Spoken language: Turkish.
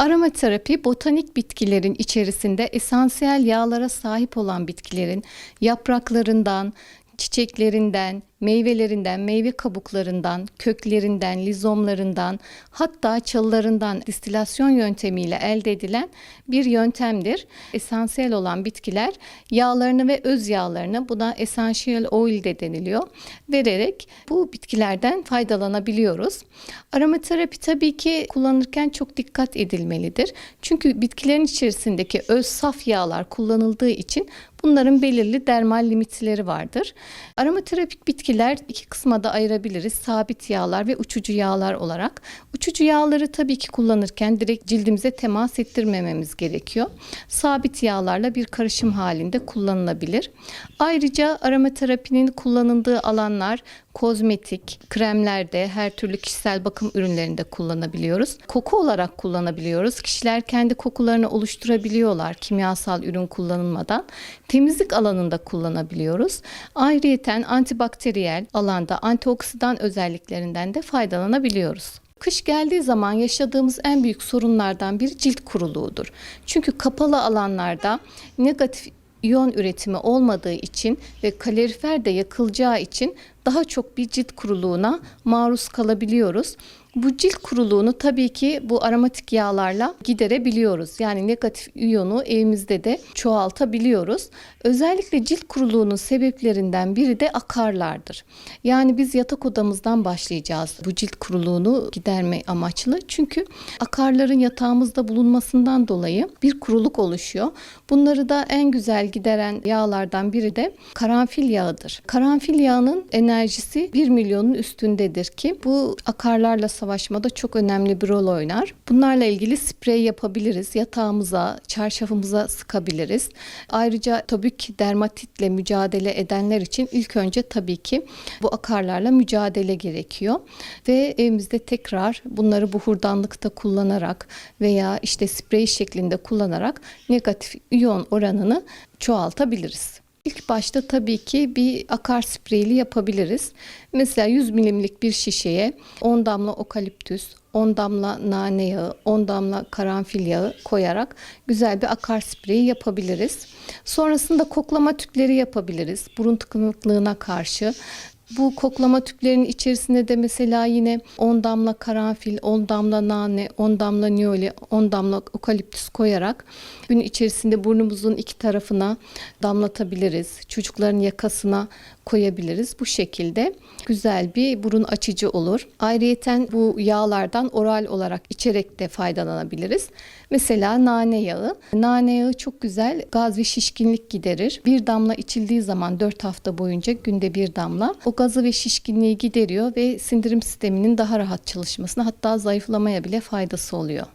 Aromaterapi botanik bitkilerin içerisinde esansiyel yağlara sahip olan bitkilerin yapraklarından, çiçeklerinden, meyvelerinden, meyve kabuklarından, köklerinden, lizomlarından, hatta çalılarından distilasyon yöntemiyle elde edilen bir yöntemdir. Esansiyel olan bitkiler yağlarını ve öz yağlarını buna essential oil de deniliyor. Vererek bu bitkilerden faydalanabiliyoruz. Aromaterapi tabii ki kullanırken çok dikkat edilmelidir. Çünkü bitkilerin içerisindeki öz saf yağlar kullanıldığı için bunların belirli dermal limitleri vardır. Aromaterapik bitkiler iki kısma da ayırabiliriz. Sabit yağlar ve uçucu yağlar olarak. Uçucu yağları tabii ki kullanırken direkt cildimize temas ettirmememiz gerekiyor. Sabit yağlarla bir karışım halinde kullanılabilir. Ayrıca aromaterapinin kullanıldığı alanlar kozmetik, kremlerde, her türlü kişisel bakım ürünlerinde kullanabiliyoruz. Koku olarak kullanabiliyoruz. Kişiler kendi kokularını oluşturabiliyorlar kimyasal ürün kullanılmadan. Temizlik alanında kullanabiliyoruz. Ayrıyeten antibakteriyel alanda antioksidan özelliklerinden de faydalanabiliyoruz. Kış geldiği zaman yaşadığımız en büyük sorunlardan biri cilt kuruluğudur. Çünkü kapalı alanlarda negatif iyon üretimi olmadığı için ve kalorifer de yakılacağı için daha çok bir cilt kuruluğuna maruz kalabiliyoruz. Bu cilt kuruluğunu tabii ki bu aromatik yağlarla giderebiliyoruz. Yani negatif iyonu evimizde de çoğaltabiliyoruz. Özellikle cilt kuruluğunun sebeplerinden biri de akarlardır. Yani biz yatak odamızdan başlayacağız bu cilt kuruluğunu giderme amaçlı. Çünkü akarların yatağımızda bulunmasından dolayı bir kuruluk oluşuyor. Bunları da en güzel gideren yağlardan biri de karanfil yağıdır. Karanfil yağının enerjisi 1 milyonun üstündedir ki bu akarlarla savaşmada çok önemli bir rol oynar. Bunlarla ilgili sprey yapabiliriz. Yatağımıza, çarşafımıza sıkabiliriz. Ayrıca ki dermatitle mücadele edenler için ilk önce tabii ki bu akarlarla mücadele gerekiyor. Ve evimizde tekrar bunları buhurdanlıkta kullanarak veya işte sprey şeklinde kullanarak negatif iyon oranını çoğaltabiliriz. İlk başta tabii ki bir akar spreyli yapabiliriz. Mesela 100 milimlik bir şişeye 10 damla okaliptüs, 10 damla nane yağı, 10 damla karanfil yağı koyarak güzel bir akar spreyi yapabiliriz. Sonrasında koklama tüpleri yapabiliriz. Burun tıkanıklığına karşı bu koklama tüplerinin içerisinde de mesela yine 10 damla karanfil, 10 damla nane, 10 damla niyoli, 10 damla okaliptüs koyarak gün içerisinde burnumuzun iki tarafına damlatabiliriz. Çocukların yakasına koyabiliriz. Bu şekilde güzel bir burun açıcı olur. Ayrıyeten bu yağlardan oral olarak içerek de faydalanabiliriz. Mesela nane yağı. Nane yağı çok güzel gaz ve şişkinlik giderir. Bir damla içildiği zaman 4 hafta boyunca günde bir damla o gazı ve şişkinliği gideriyor ve sindirim sisteminin daha rahat çalışmasına hatta zayıflamaya bile faydası oluyor.